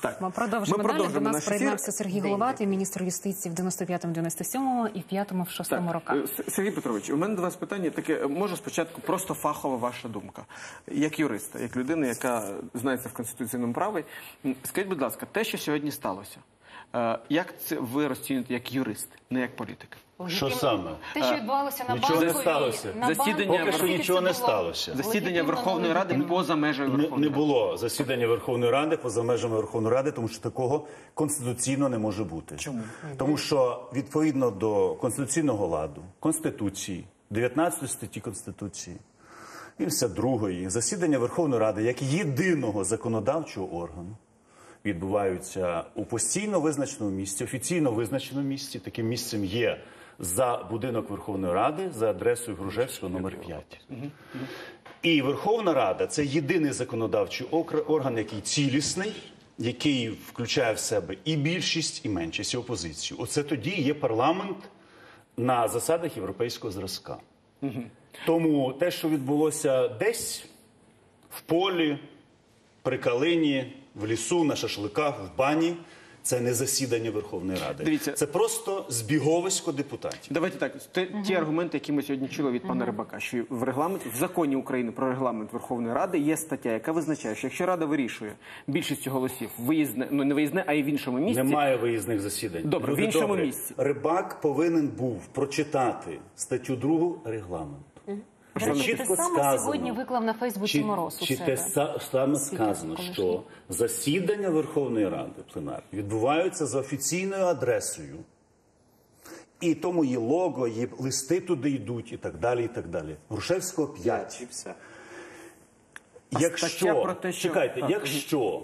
Так, Ми продовжимо Ми далі. До нас приєднався Сергій Головатий, міністр юстиції в 95-му, 97-му і в 5-му, в 6-му роках. е, Сергій Петрович, у мене до вас питання таке. Може спочатку просто фахова ваша думка, як юриста, як людина, яка знається в конституційному праві. Скажіть, будь ласка, те, що сьогодні сталося, як це ви розцінюєте як юрист, не як політик? Що саме? Те, що відбувалося на Нічого не сталося. на Засідання Поки що нічого не сталося. Засідання Верховної Ради поза Не, Верховної не Ради. було засідання Верховної Ради поза межами Верховної Ради, тому що такого конституційно не може бути. Чому? Тому що відповідно до конституційного ладу, Конституції, 19 статті Конституції і 52 засідання Верховної Ради як єдиного законодавчого органу відбуваються у постійно визначеному місці, офіційно визначеному місці. Таким місцем є за будинок Верховної Ради за адресою Гружевського номер 5. І Верховна Рада це єдиний законодавчий орган, який цілісний, який включає в себе і більшість, і меншість, і опозицію. Оце тоді є парламент на засадах європейського зразка. Тому те, що відбулося десь в полі, при калині, в лісу, на шашликах, в бані. Це не засідання Верховної Ради. Дивіться. Це просто збіговисько депутатів. Давайте так. Те, ті аргументи, які ми сьогодні чули від пана Рибака, що в регламенті в законі України про регламент Верховної Ради є стаття, яка визначає, що якщо Рада вирішує більшістю голосів виїзне, ну не виїзне, а й в іншому місці. Немає виїзних засідань. Добре, в іншому добрі, місці. Рибак повинен був прочитати статтю 2 регламенту. До речі, чітко те саме сказано, сьогодні виклав на Фейсбуці чи, Мороз у чи себе. те са- саме сказано, колишній. що засідання Верховної Ради пленарні відбуваються за офіційною адресою. І тому є лого, є листи туди йдуть, і так далі. і так далі. Грушевського 5. І все. А Якщо, стаття про те, що- чекайте, А, якщо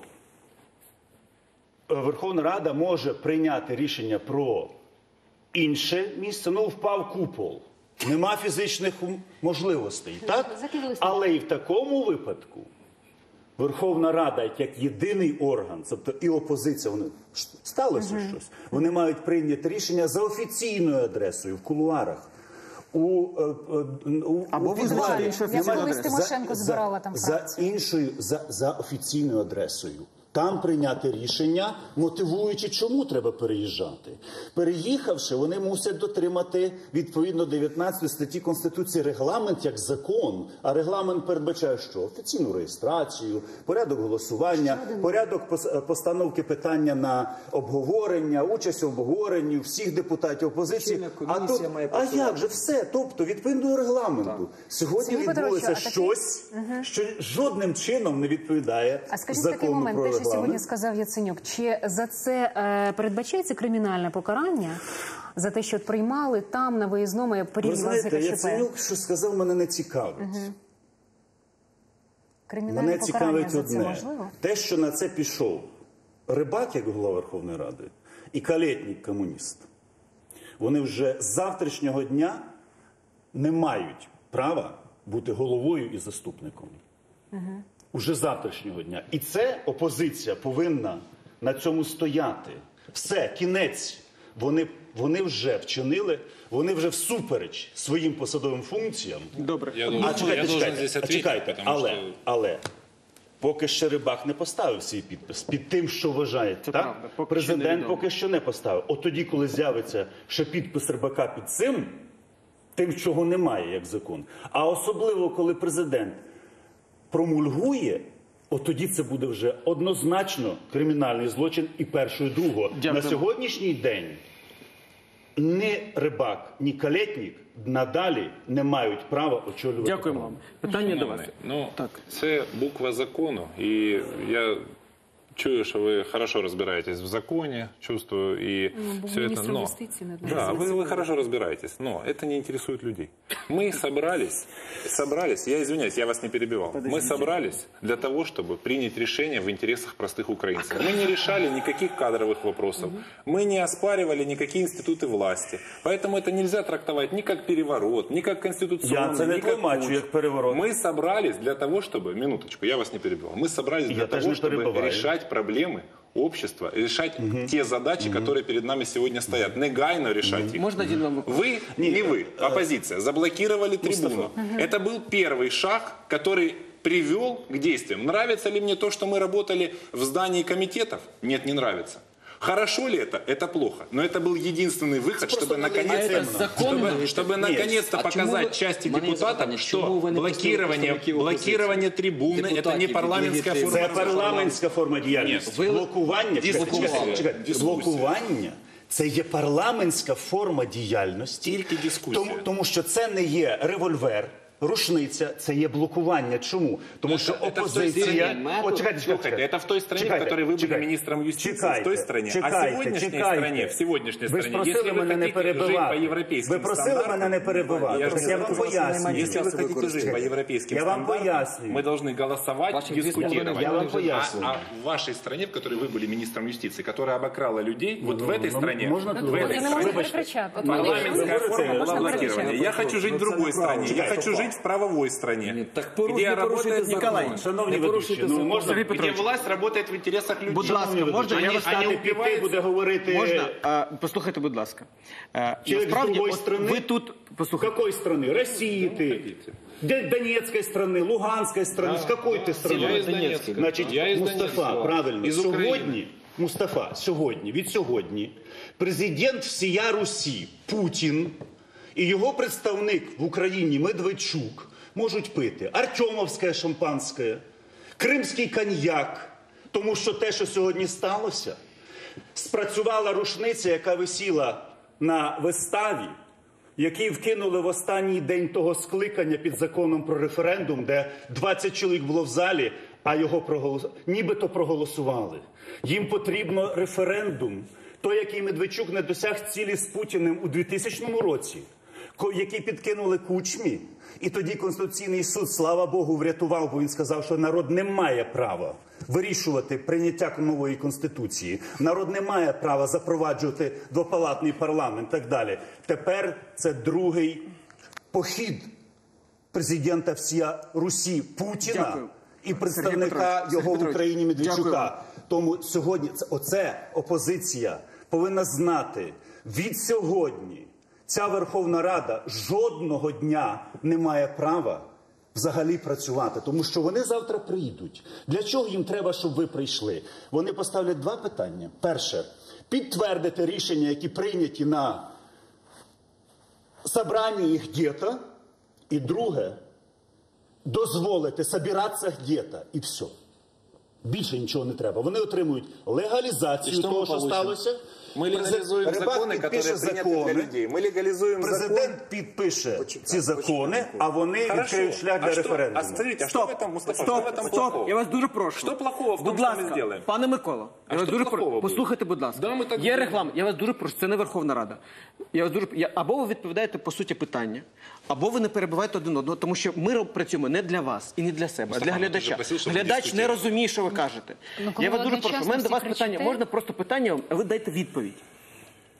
е, Верховна Рада може прийняти рішення про інше місце, ну впав купол. Нема фізичних можливостей, так? Але і в такому випадку Верховна Рада, як єдиний орган, тобто і опозиція, вони сталося щось. Вони мають прийняти рішення за офіційною адресою в кулуарах. У, е, е, у, Або у визначити іншу офіційну адресу. Тимошенко збирала там за іншою за, за офіційною адресою. Там прийняти рішення, мотивуючи, чому треба переїжджати. Переїхавши, вони мусять дотримати відповідно 19 статті Конституції регламент як закон. А регламент передбачає, що офіційну реєстрацію, порядок голосування, порядок пос- постановки питання на обговорення, участь в обговоренні всіх депутатів опозиції. А, тут, а як же все? Тобто, відповідно до регламенту, сьогодні відбулося щось, що жодним чином не відповідає закону про те, що сьогодні сказав Яценюк, чи за це е, передбачається кримінальне покарання за те, що приймали там на виїзному Ви порівняно з знаєте, ГКЧП? Яценюк, що сказав, мене не цікавить. Кримінальне Мене покарання цікавить за це одне. можливо? Те, що на це пішов Рибак, як голова Верховної Ради, і Калєтнік, комуніст, вони вже з завтрашнього дня не мають права бути головою і заступником. Уже завтрашнього дня. І це опозиція повинна на цьому стояти. Все, кінець. Вони, вони вже вчинили, вони вже всупереч своїм посадовим функціям. Добре. Я А чекайте, я чекайте, здесь а ответить, чекайте, але, что... але поки ще Рибак не поставив свій підпис під тим, що вважає, так? правда, поки Президент поки що не поставив. От тоді, коли з'явиться ще підпис Рибака під цим, тим, чого немає як закон. А особливо, коли президент промульгує, от тоді це буде вже однозначно кримінальний злочин і першого, і другого. Дякую. На сьогоднішній день ні Рибак, ні калетнік надалі не мають права очолювати. Дякуємо вам. Питання до вас. Ну, Так. це буква закону, і я чую, що ви хорошо розбираєтесь в законі, чувствую, і був все это, міністром но... юстиції, не Да, вы, вы хорошо разбираетесь, но это не интересует людей. Мы собрались, собрались, я извиняюсь, я вас не перебивал. Мы собрались для того, чтобы принять решение в интересах простых украинцев. Мы не решали никаких кадровых вопросов, мы не оспаривали никакие институты власти. Поэтому это нельзя трактовать ни как переворот, ни как конституционный, Я це не ни как тлумачу, путч. як переворот. Мы собрались для того, чтобы... Минуточку, я вас не перебивал. Мы собрались Я для тоже того, не чтобы перебиваю. решать проблемы общества, решать те задачи, которые перед нами сегодня стоят. Негайно решать их. Можна один вам вопрос? Вы, не вы, оппозиция, заблокировали трибуну. Это был первый шаг, который привел к действиям. Нравится ли мне то, что мы работали в здании комитетов? Нет, не нравится. Хорошо ли это? Это плохо. Но это был единственный выход, чтобы наконец-то, это законно? чтобы, чтобы наконец-то А чему показать вы- части Мене депутатов, запитання, чому что ви не блокирование, представники опозиції? блокирование трибуны это не Депутатів, парламентская легітимних. форма. Це парламентська форма діяльності. Ні, ви- Блокування, чекайте, Дискусія. чекайте, чекайте. Дискусія. блокування це є парламентська форма діяльності. Тільки дискусія. Тому, тому що це не є револьвер. Рушниця це є блокування. Чому? Тому Ну, що це- це в той опозиція. стороні. О, чекайте, Слухайте, чекайте. это в той стране, Чекайте, в которой вы были чекайте. министром юстиции, Чекайте, в той стране. чекайте, а сегодняшней чекайте. стране, в сегодняшней Ви ж стране, просили если вы мене не хотите жить по перебивати. европейским Ви просили стандартам, мене не перебивати. Я, Так же я вам говорю, пояснюю. Если вы хотите жить по европейским Я вам стандартам, пояснюю. мы должны голосовать, Ваши дискутировать. Я вам А- пояснюю. А, в вашей стране, в которой вы были министром юстиции, которая обокрала людей, вот в этой ну, стране, можно в тут этой говорить? Не стране, можна Вибачте. перекричати. Парламентская Вы форма можете- была Можно блокирования. Я хочу жить в другой стране. Я хочу жить в правовой стране. Так поруш- где не работает порушуйте закон. Николай. Шановні Не ведучі, порушуйте ну закон. можна Сергій Где Петрович, власть работает в интересах людей. Будь ласка, можна я Они- вас они Стати піти убиваются. буде говорити Можна, а, послухайте, будь ласка. Е, Человек с другой от страны? ви тут, послухайте, Какой страны? России ты. Д- Донецкой страны, Луганской страны. С какой ты страны? Я из Донецка. Значить, Я из Мустафа, Донецка. правильно. Із України. сьогодні, Мустафа, сьогодні, від сьогодні, президент всія Русі Путін і його представник в Україні Медведчук можуть пити. Артемовське шампанське, кримський коньяк, тому що те, що сьогодні сталося, спрацювала рушниця, яка висіла на виставі, який вкинули в останній день того скликання під законом про референдум, де 20 чоловік було в залі, а його проголос... нібито проголосували. Їм потрібно референдум, той, який Медведчук не досяг цілі з Путіним у 2000 році, який підкинули кучмі. І тоді Конституційний суд, слава Богу, врятував, бо він сказав, що народ не має права вирішувати прийняття нової конституції. Народ не має права запроваджувати двопалатний парламент. і Так далі. Тепер це другий похід президента всія Русі Путіна Дякую. і представника його в Україні. Медведчука. Тому сьогодні оце опозиція повинна знати від сьогодні. Ця Верховна Рада жодного дня не має права взагалі працювати, тому що вони завтра прийдуть. Для чого їм треба, щоб ви прийшли? Вони поставлять два питання: перше підтвердити рішення, які прийняті на собранні їх где-то, і друге дозволити собиратися где-то, і все. Більше нічого не треба. Вони отримують легалізацію І що ми того, що получимо? сталося. Мы легализуем Рибак законы, підпише которые приняты закони. для людей. Мы легализуем закон. Президент підпише ці закони, а вони Хорошо. відкриють шлях для а что, референдуму. а смотрите, а что в этом, Мустафа, стоп, что в этом стоп, плохого? я вас дуже прошу. Що плохого в тому, будь що ласка, ми зробимо? Пане Микола, А я вас що дуже плохого прошу. буде? Послухайте, будь ласка. Да, ми так Є будемо. реклама, я вас дуже прошу, це не Верховна Рада. Я вас дуже я, або ви відповідаєте по суті питання, або ви не перебиваєте один одного, тому що ми роб- працюємо не для вас і не для себе, а для Мустафа, ти глядача. ж просив, щоб Глядач не дискутували. розуміє, що ви кажете. Ну, коли я вас ви дуже прошу. У мене до вас одночасно всі питання. кричите. Можна просто питання, вам, а ви дайте відповідь.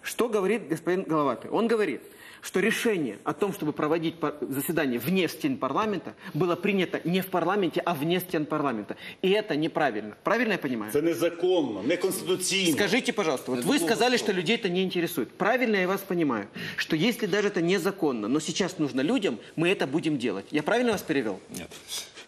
Что говорит господин Головатый? Он говорит, что решение о том, чтобы проводить пар- заседание вне стен парламента, было принято не в парламенте, а вне стен парламента. И это неправильно. Правильно я понимаю? Це незаконно, неконституційно. Скажите, пожалуйста, вот вы сказали, что людей это не интересует. Правильно я вас понимаю, что если даже это незаконно, но сейчас нужно людям, мы это будем делать. Я правильно вас перевел? Нет.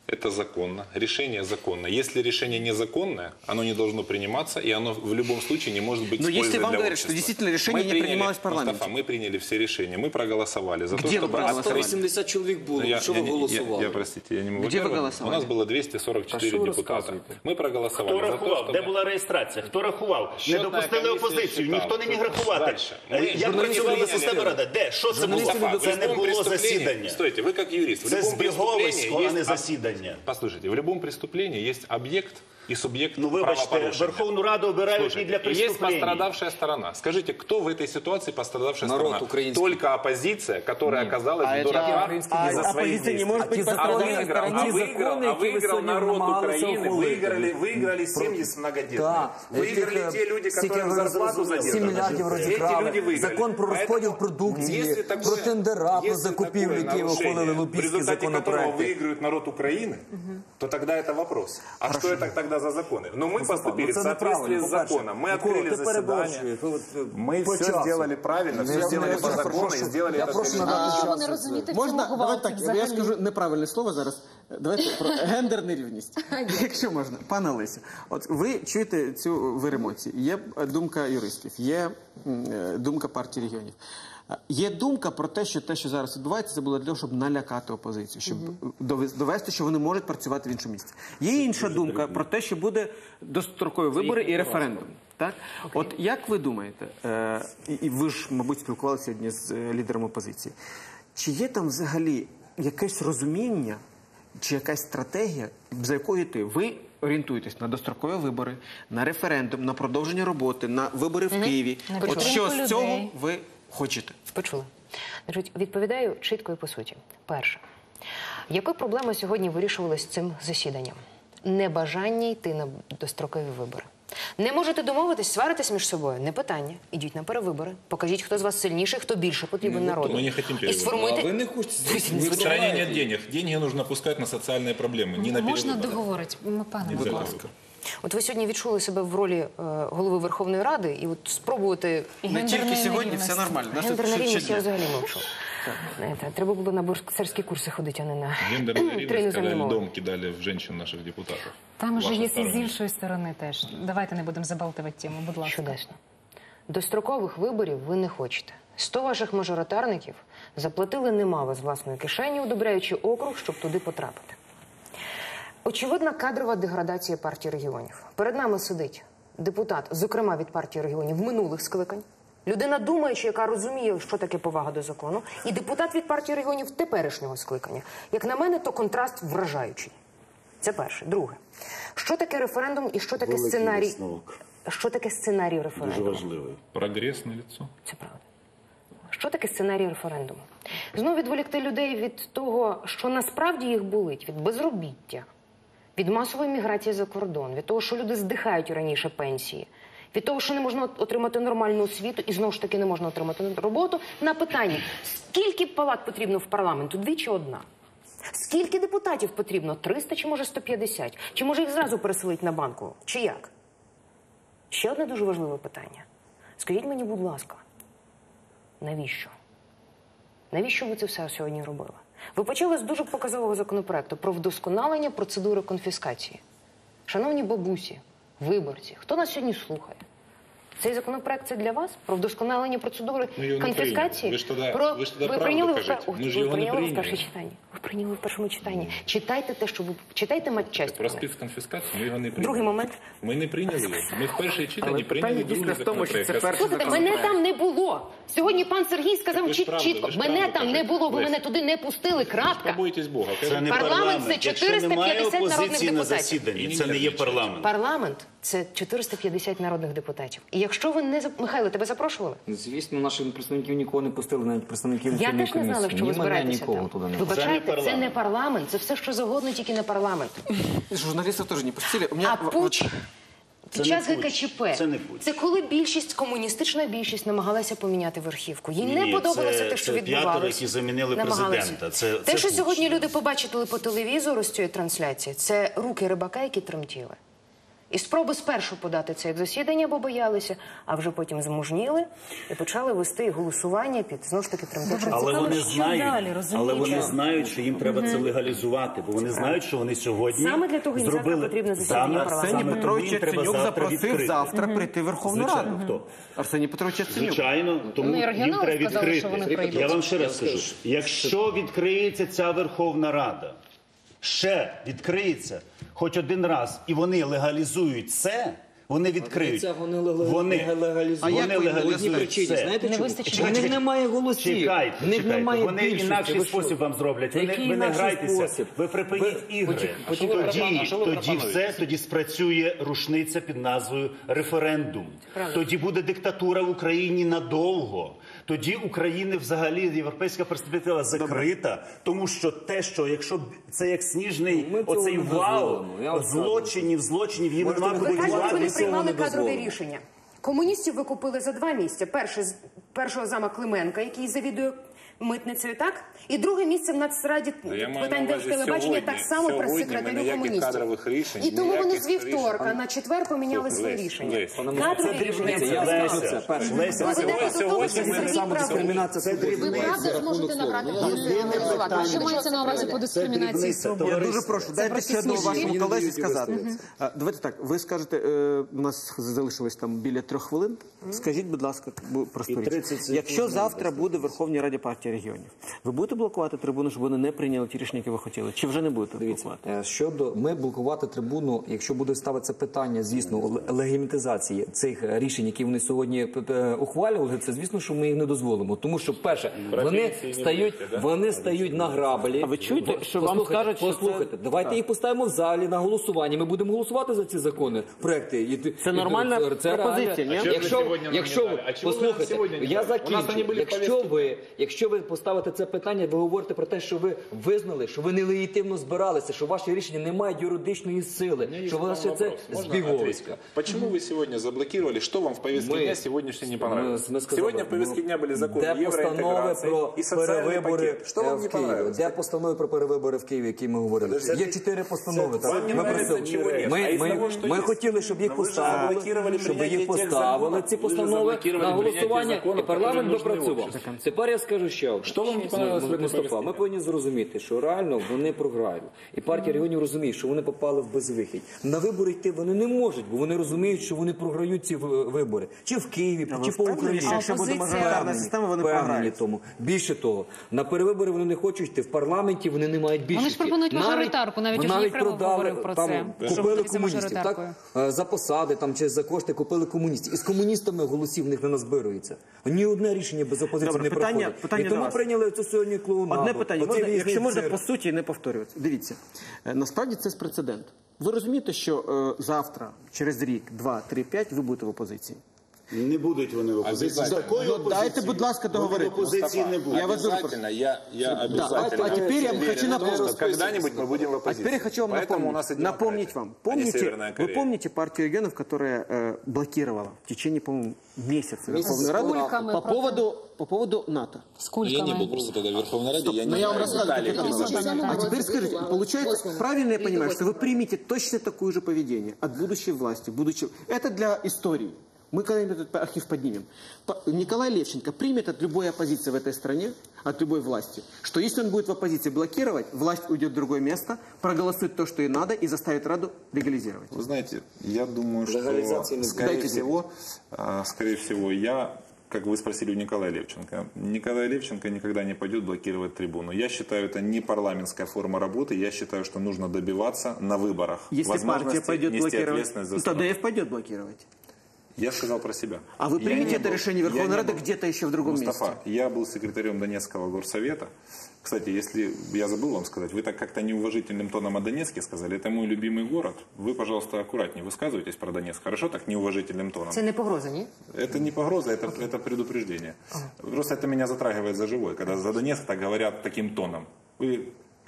Это законно. Решение законно. Если решение незаконное, оно не должно приниматься, и оно в любом случае не может быть Но с если пользой вам для говорят, что общества. действительно решение Мы не приняли- принималось в парламенте. Мустафа, мы приняли все решения, мы проголосовали за Где то, вы чтобы проголосовали? оставить- 180 чоловік було. Я, Що я ви не- я- голосували? я, простите, я не могу. Где вы Во-первых, голосовали? У нас было 244 А что вы депутата. рассказываете? Мы проголосовали Хто за то, рахував? чтобы... Де була реєстрація? Хто рахував? Не Щодна допустили комісія опозицію, считала. ніхто не міг рахувати. Дальше. Е, Ми- Як журналісти працювала не система знали. Рада? Де? Що це було? Мустафа, в Це не любом було преступлении- засідання. Стойте, вы как юрист. В Це любом преступлении збіговисько, а не есть... Засідання. Послушайте, в любом преступлении есть объект и субъект Ну, вибачте, правопорушения. Верховну Раду обирають не Слушайте, для и есть преступлень. пострадавшая сторона. Скажите, кто в этой ситуации пострадавшая Народ сторона? украинский. Только оппозиция, которая оказалась А в это- дураках а из-за своих оппозиция не действий. может быть а пострадавшей выиграл, а стороной. выиграл, Законы, а які ви выиграл сьогодні народ намагалися Украины, ухвалити. выиграли, выиграли семьи с многодетными. Так, Выиграли яких, те люди, скільки которым ви зарплату розуміли, задержали. 7 мільярдів Эти розікрали, люди выиграли. закон про розподіл Поэтому, продукції, если про такое- тендера, про если закупівлі, такое які нарушение, ухвалили в лобістські результате которого законопроекти. выигрывает народ Украины, то тогда это вопрос. А что это тогда за законы? Но мы поступили Ну, в це соответствии неправильно, с по-перше. законом. Мы Микола, открыли ти заседание. переборщуєш. Ви от, е, Мы по все часу. сделали правильно, все Не- сделали не- по я закону прошу- и сделали я это прошу для надати людей. Що ви час. не розумієте в Можна? цьому Давай гвалті так, я взагалі? скажу неправильне слово зараз. Давайте про гендерну рівність. Якщо можна, пане Лесю, от ви чуєте цю вир емоції. Є е, думка юристів, є м, е, думка партії регіонів. Є думка про те, що те, що зараз відбувається, це було для того, щоб налякати опозицію, щоб довести, що вони можуть працювати в іншому місці. Є інша думка про те, що буде дострокові вибори і референдум. Так, от як ви думаєте, е, і, ви ж, мабуть, спілкувалися сьогодні з е, лідером опозиції, чи є там взагалі якесь розуміння? чи якась стратегія, за якою йти? Ви орієнтуєтесь на дострокові вибори, на референдум, на продовження роботи, на вибори в Києві. От що з цього ви хочете? Почули. Значить, відповідаю чітко і по суті. Перше, яка проблема сьогодні вирішувалась цим засіданням? Небажання йти на дострокові вибори. Не можете домовитись, сваритись між собою. Не питання. Ідіть на перевибори. Покажіть, хто з вас сильніший, хто більше потрібен народу. Мы не хотим І перевыборов. сформуйте. А вы не хотите. Здесь в стране нет денег. Деньги нужно пускать на социальные проблемы, не на Можна перевыборы. договорити, М, пане Будь Микола. ласка. От ви сьогодні відчули себе в ролі е, голови Верховної Ради, і от спробувати І Не тільки сьогодні, все нормально. Гендерна рівність я взагалі мовчу. Треба було на борскерські курси ходити, а не на ревность, іноземні льдом кидали в женщин наших депутатов. Там же є і з іншої сторони теж. Давайте не будемо забалтувати тему, будь ласка. Чудесно. Дострокових виборів ви не хочете. Сто ваших мажоритарників заплатили немало з власної кишені, удобряючи округ, щоб туди потрапити. Очевидна кадрова деградація партії регіонів. Перед нами сидить депутат, зокрема від партії регіонів минулих скликань. Людина думаючи, яка розуміє, що таке повага до закону, і депутат від партії регіонів теперішнього скликання. Як на мене, то контраст вражаючий. Це перше. Друге, що таке референдум і що таке Великий сценарій? висновок. Що таке сценарій Дуже референдуму? важливий. Прогресс на лицо. Це правда. Що таке сценарій референдуму? Знову відволікти людей від того, що насправді їх болить, від безробіття, від масової міграції за кордон, від того, що люди здихають раніше пенсії, від того, що не можна отримати нормальну освіту і знову ж таки не можна отримати роботу. На питання, скільки палат потрібно в парламенту? Дві чи одна? Скільки депутатів потрібно? 300 чи може 150? Чи може їх зразу переселить на банку? Чи як? Ще одне дуже важливе питання. Скажіть мені, будь ласка, навіщо? Навіщо ви це все сьогодні робили? Ви почали з дуже показового законопроекту про вдосконалення процедури конфіскації. Шановні бабусі, виборці, хто нас сьогодні слухає? Цей законопроект це для вас про вдосконалення процедури Ми конфіскації? Ви ж тоді- про... ви ж тоді ви правду прийняли в кажете. пер- Ми ж ви його не прийняли в перше читання. Ви прийняли в першому читанні. Читайте те, що ви читайте матчасть. Про спецконфіскацію ми його не прийняли. Другий момент. Ми не прийняли його. Ми в першій читанні Але прийняли другий законопроект. Слухайте, мене там не було. Сьогодні пан Сергій сказав чіт- чітко. Мене там не було, ви мене туди не пустили. Крапка. Побойтесь Бога. Це не Парламент це Якщо немає 450 народних опозиції на депутатів. засіданні, це не є парламент. Парламент це 450 народних депутатів. І якщо ви не Михайло, тебе запрошували? Звісно, наших представників нікого не пустили, навіть представників Я теж не знала, що ви збираєтеся нікого там. туди не Вибачайте, Це не парламент. це все, що завгодно, тільки не парламент. Журналістів теж не пустили. У мене А пуч Це під час. ГКЧП Це не це коли більшість, комуністична більшість намагалася поміняти верхівку. Їй не подобалося це- те, що це п'ятеро, які замінили Намагалися. президента. Це- те, це що сьогодні люди побачили по телевізору з цієї трансляції, це руки рибака, які тремтіли. І спроби спершу подати це як засідання, бо боялися, а вже потім змужніли і почали вести голосування під знову ж таки тремтячим. Але Цікаво, вони що знають, далі, розумієте? але вони знають, що їм треба це легалізувати, бо вони знають, що вони сьогодні Саме для того завтра зробили потрібне засідання Саме- парламенту. Арсеній саме Петрович треба Яценюк завтра запросив відкрити. завтра прийти в Верховну Раду. Звичайно, хто? Арсеній Петрович Яценюк. Звичайно, тому Ну, і їм регіонали треба сказали, відкрити. що вони прийдуть. Я вам ще раз скажу: якщо відкриється ця Верховна Рада, ще відкриється хоч один раз, і вони легалізують це. Вони відкриють. Це вони легалізують. Вони, легалізують. А як легалізують причині, це. знаєте Не чому? вистачить них чекайте. немає голосів. Чекайте, В них чекайте. немає Вони більшості. інакший спосіб вам зроблять. Який не- ви не грайтеся. спосіб? Ви припиніть Ви- ігри. Тоді, тоді все, тоді спрацює рушниця під назвою референдум. Тоді буде диктатура в Україні надовго. Тоді України взагалі європейська перспектива закрита, тому що те, що якщо це як сніжний Ми оцей вал злочинів, злочинів, їм нема куди Ви кажете, вони приймали кадрові рішення. Комуністів ви купили за два місця. Перший з першого зама Клименка, який завідує митницею, так? І друге місце в Нацраді Ну, я маю питань на увазі телебачення сьогодні. так само Сьогодні ми ніяких комуністів. кадрових рішень, І тому вони ніяких з вівторка рішень. на четвер поміняли Слухай, свої Лесь, рішення. Лесь. Кадрові рішення. Я це перше. Леся, Ви ведете до того, що дискримінація Це. Ви правда зможете набрати голосувати? Що мається на увазі по дискримінації свободи? Я дуже прошу, дайте ще одного вашому колезі сказати. А, Давайте так, ви скажете, е, у нас залишилось там біля трьох хвилин. Скажіть, будь ласка, бу- просту річ. 30 секунд Якщо завтра буде в Верховній Раді партії регіонів, ви будете блокувати трибуну, щоб вони не прийняли ті рішення, які ви хотіли? Чи вже не будете блокувати? Е, Щодо ми блокувати трибуну, якщо буде ставитися питання, звісно, легімітизації цих е, рішень, які вони сьогодні п- ухвалювали, це звісно, що ми їх не дозволимо. Тому що, перше, вони стають, будете, да? вони стають на грабелі. А ви чуєте, що вам скажуть, що це- послухайте, давайте їх поставимо в залі на голосування. Ми будемо голосувати за ці закони, проекти. І ти- Це нормальна це пропозиція, реально. ні? Якщо, сьогодні якщо ви. А чого послухайте, сьогодні я закінчу. Якщо ви, якщо ви поставите це питання, ви говорите про те, що ви визнали, що ви нелегітимно збиралися, що ваші рішення не мають юридичної сили, Есть що к вам ваше це вопрос. Можно збіговиська. ответить? Почему вы сегодня заблокировали? Что вам в повестке Мы- дня сегодняшней не понравилось? Ми- ми сказали, сегодня в повестке ну, дня были законы де постанови евроинтеграции про и социальный перевибори пакет. Что е, вам в не Києві? понравилось? Де постанови про перевибори в Києві, які ми говорили? Є чотири постанови. так. Вам не Ми нравится, просили. чего нет. Ми, А из ми, того, что ми есть? хотіли, щоб їх Но вы же поставили, заблокировали щоб принятие їх тех поставили законов. ці Вы же постанови заблокировали на принятие голосування, законов, і парламент которые нужны допрацював. обществу. Тепер я скажу ще одне. Що вам не понравилось в Мустафа, ми повинні зрозуміти, що реально вони програють. І партія регіонів розуміє, що вони попали в безвихідь. На вибори йти вони не можуть, бо вони розуміють, що вони програють ці в- вибори. Чи в Києві, чи по Україні. що якщо буде опозиція- мажоритарна система, вони Впевнені програють? тому. Більше того, на перевибори вони не хочуть йти, в парламенті вони не мають більшості. ж пропонують мажоритарку, навіть навіть Єфремов говорив про там, це, Купили комуністів, так? мажоритаркою. Е, За посади там, чи за кошти купили комуністів. І з комуністами голосів в них не назбирується. Ні одне рішення без опозиції Добре, не питання- проходить. питання І тому раз. прийняли це сьогодні клоунаду. Одне питання, Оці можна, різні якщо можна цирки. по суті не повторюватися. Дивіться, е, насправді це прецедент. Ви розумієте, що е, завтра, через рік, два, три, п'ять, ви будете в опозиції. Не будуть вони в опозиції. З Обязательно. такою Ну, опозицією дайте, будь ласка, вони договорити. в опозиції не будуть. Я вас дуже прошу. Обязательно, я, я Да, обязательно. а теперь я уверен хочу в том, напомнить. что когда-нибудь мы будем в А оппозиции. теперь я хочу вам Поэтому напомнить, у нас и напомнить демократия, вам. а не Помните, Северная вы Корея. помните партию регионов, которая э, блокировала в течение, по-моему, месяца Верховную Раду Сколькими по процентами? поводу, по поводу НАТО? Сколько Я не мы? был просто тогда в Верховной Раде, я не Но я вам знаю рассказываю, деталей как это предложений. было. А теперь скажите, получается, правильно я понимаю, что вы примете точно такое же поведение от будущей власти, будущего... Это для истории. Мы когда-нибудь этот архив поднимем. По- Николай Левченко примет от любой оппозиции в этой стране, от любой власти, что если он будет в оппозиции блокировать, власть уйдет в другое место, проголосует то, что ей надо, и заставит Раду легализировать. Вы знаете, я думаю, что, скорее Дайте всего, а, скорее всего, я, как вы спросили у Николая Левченко, Николай Левченко никогда не пойдет блокировать трибуну. Я считаю, это не парламентская форма работы. Я считаю, что нужно добиваться на выборах Если партия пойдет блокировать, за ну, страну. Пойдет блокировать. Я сказал про себя. А вы примете не это был- решение Верховной не Рады где-то еще в другом Мустафа, месте? я был секретарем Донецкого горсовета. Кстати, если я забыл вам сказать, вы так как-то неуважительным тоном о Донецке сказали, это мой любимый город. Вы, пожалуйста, аккуратнее высказывайтесь про Донецк. Хорошо, так неуважительным тоном. Це не погроза, ні? Это не погроза, это, это предупреждение. Просто это меня затрагивает за живой, когда за Донецк так говорят таким тоном. Вы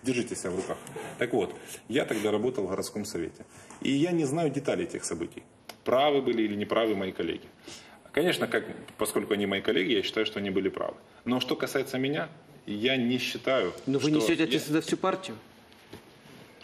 держите себя в руках. Так вот, я тогда работал в городском совете. И я не знаю деталей этих событий Правы были или неправы мои коллеги. Конечно, как, поскольку они мои коллеги, я считаю, что они были правы. Но что касается меня, я не считаю, Но вы что несете я- ответственность за всю партию?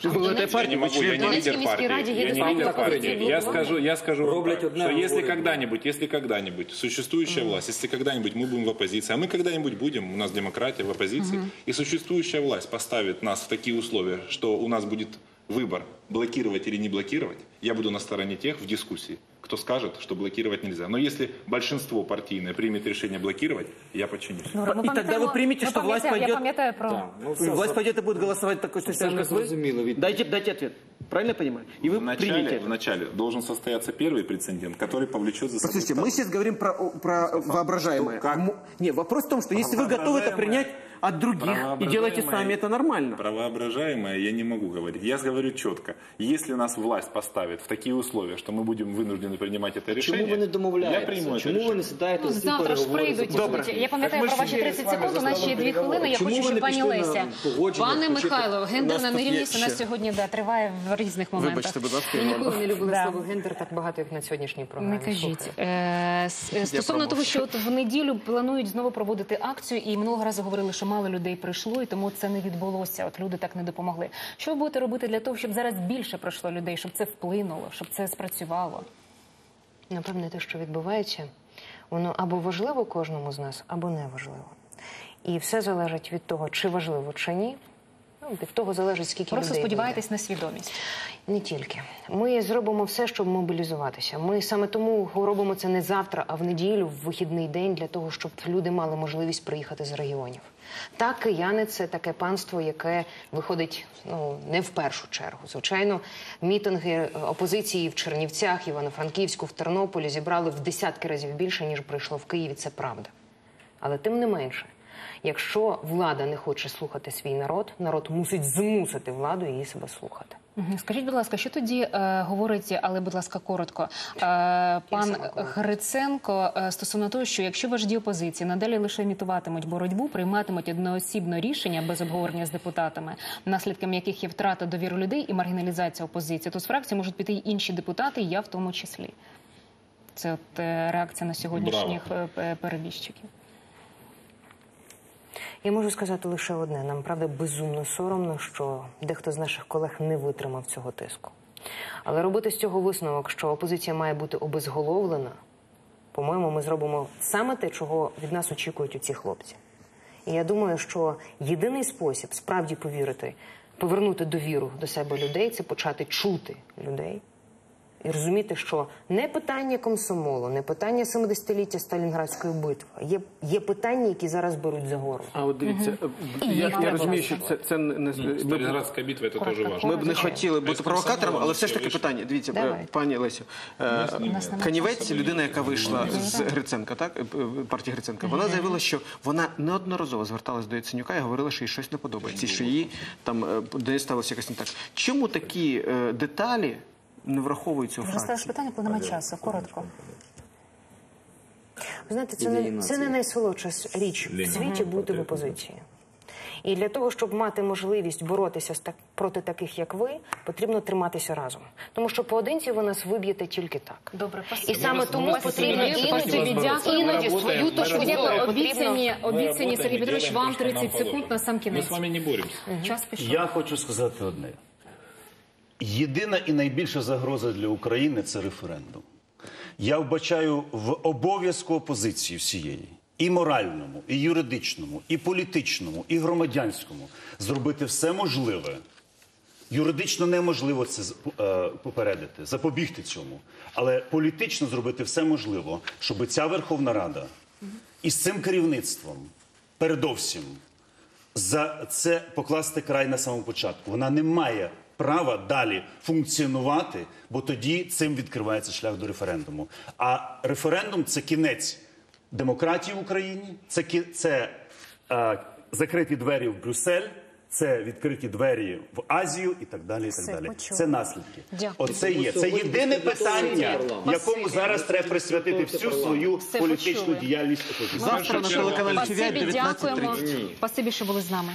А Вы в этой я партии, не вы могу, я член не партии. лидер Донецкой міській раді партии. є Я не достатньо лидер партії. партии. Я скажу, я скажу вам Роблять так, одне, что если говорять друге. когда-нибудь, если когда-нибудь существующая власть, если когда-нибудь мы будем в оппозиции, а мы когда-нибудь будем, у нас демократия в оппозиции, и существующая власть поставит нас в такие условия, что у нас будет выбор, блокировать или не блокировать, я буду на стороне тех в дискуссии, кто скажет, что блокировать нельзя. Но если большинство партийное примет решение блокировать, я подчинюсь. Ну, ми І тоді ви пам'ятаємо- приймете, ми що власть пам'ятаємо- пойде- Я пам'ятаю про... Так, ну, все, Власть пойдет и будет голосовать такой же Все как вы? зрозуміло, відповідь. Дайте, дайте ответ. Правильно я понимаю? И вы примете Вначале, это. вначале должен состояться первый прецедент, который повлечет за собой Послушайте, мы второй. сейчас говорим про, про воображаемое. как? М- Не, вопрос в том, что если вы готовы это Воображаемое. принять, от других и делайте сами, это нормально. Правоображаемое я не могу говорить. Я говорю четко. Если нас власть поставит в такие условия, что мы будем вынуждены принимать это решение, Чому ви не я домовляєтеся? приму это Чому ви решение. не сідаєте Ну, за ці завтра ж переговори? прийдуть. Добре. Слухайте, Я пам'ятаю Так ми про ж ваші сиділи 30 з вами секунд. У за нас ще є столом дві хвилини. Я Чому хочу, ви щоб не пані пішли на Леся. погодження, Пане включити- Михайло, У гендерна нас тут є нерівність у нас ще- сьогодні да, триває в різних моментах. Вибачте, будь ласка, Я Івана. ніколи не любила Да. слово гендер так багато, як на сьогоднішній програмі. Не кажіть. Слухаю. Е, с- е, Стосовно пробував. того, що от в неділю планують знову проводити акцію, і минулого разу говорили, що мало людей прийшло, і тому це не відбулося. От люди так не допомогли. Що ви будете робити для того, щоб зараз більше пройшло людей, щоб це вплинуло, щоб це спрацювало? Напевне, те, що відбувається, воно або важливо кожному з нас, або не важливо. І все залежить від того, чи важливо, чи ні. Ну, від того залежить, скільки Просто людей. буде. сподіваєтесь на свідомість. Не тільки. Ми зробимо все, щоб мобілізуватися. Ми саме тому робимо це не завтра, а в неділю, в вихідний день, для того, щоб люди мали можливість приїхати з регіонів. Так, кияни це таке панство, яке виходить ну не в першу чергу. Звичайно, мітинги е, опозиції в Чернівцях, Івано-Франківську, в Тернополі зібрали в десятки разів більше, ніж прийшло в Києві. Це правда. Але тим не менше, якщо влада не хоче слухати свій народ, народ мусить змусити владу її себе слухати. Скажіть, будь ласка, що тоді е, говорить, але будь ласка, коротко, е, пан Гриценко е, стосовно того, що якщо вожді опозиції надалі лише імітуватимуть боротьбу, прийматимуть одноосібно рішення без обговорення з депутатами, наслідком яких є втрата довіри людей і маргіналізація опозиції, то з фракції можуть піти й інші депутати, і я в тому числі. Це от е, реакція на сьогоднішніх е, е, перебіжчиків. Я можу сказати лише одне: нам правда безумно соромно, що дехто з наших колег не витримав цього тиску. Але робити з цього висновок, що опозиція має бути обезголовлена, по-моєму, ми зробимо саме те, чого від нас очікують ці хлопці. І я думаю, що єдиний спосіб справді повірити, повернути довіру до себе людей це почати чути людей. І розуміти, що не питання комсомолу, не питання 70-ліття Сталінградської битви. Є, є питання, які зараз беруть за горло. А от дивіться, е, я, я розумію, що це, це не Сталинградская битва это тоже важно. ми б не хотіли бути провокатором, але все ж таки питання. Дивіться, Давайте. пані Лесю, е, Канівець, людина, яка вийшла з Гриценка, так е, е, партії Гриценка, вона заявила, що вона неодноразово зверталась до Яценюка і говорила, що їй щось не подобається, що їй там до неї сталося якось не так. Чому такі деталі не враховуються у Вже ставиш фракції? питання, коли немає часу. Коротко. Ви знаєте, це не, це не найсолодша річ в світі бути в опозиції. І для того, щоб мати можливість боротися з так, проти таких, як ви, потрібно триматися разом. Тому що поодинці ви нас виб'єте тільки так. Добре, І саме тому потрібно іноді, іноді свою точку зору Обіцяні, обіцяні Сергій Петрович, вам то, 30 секунд на сам Мы кінець. с вами не боремся. Час пішов. Я хочу сказати одне: єдина і найбільша загроза для України це референдум. Я вбачаю в обов'язку опозиції всієї. І моральному, і юридичному, і політичному, і громадянському зробити все можливе. Юридично неможливо це е, попередити, запобігти цьому. Але політично зробити все можливо, щоб ця Верховна Рада із цим керівництвом, передовсім, за це покласти край на самому початку. Вона не має права далі функціонувати, бо тоді цим відкривається шлях до референдуму. А референдум це кінець демократії в Україні, це, кі- це е, закриті двері в Брюссель. Це відкриті двері в Азію і так далі. І так далі. Це наслідки. Дякую. Оце є. Це єдине питання, якому зараз треба присвятити всю свою політичну діяльність опозиції. Завтра на телеканалі ТВ 19.30. дякуємо. Спасибі, що були з нами.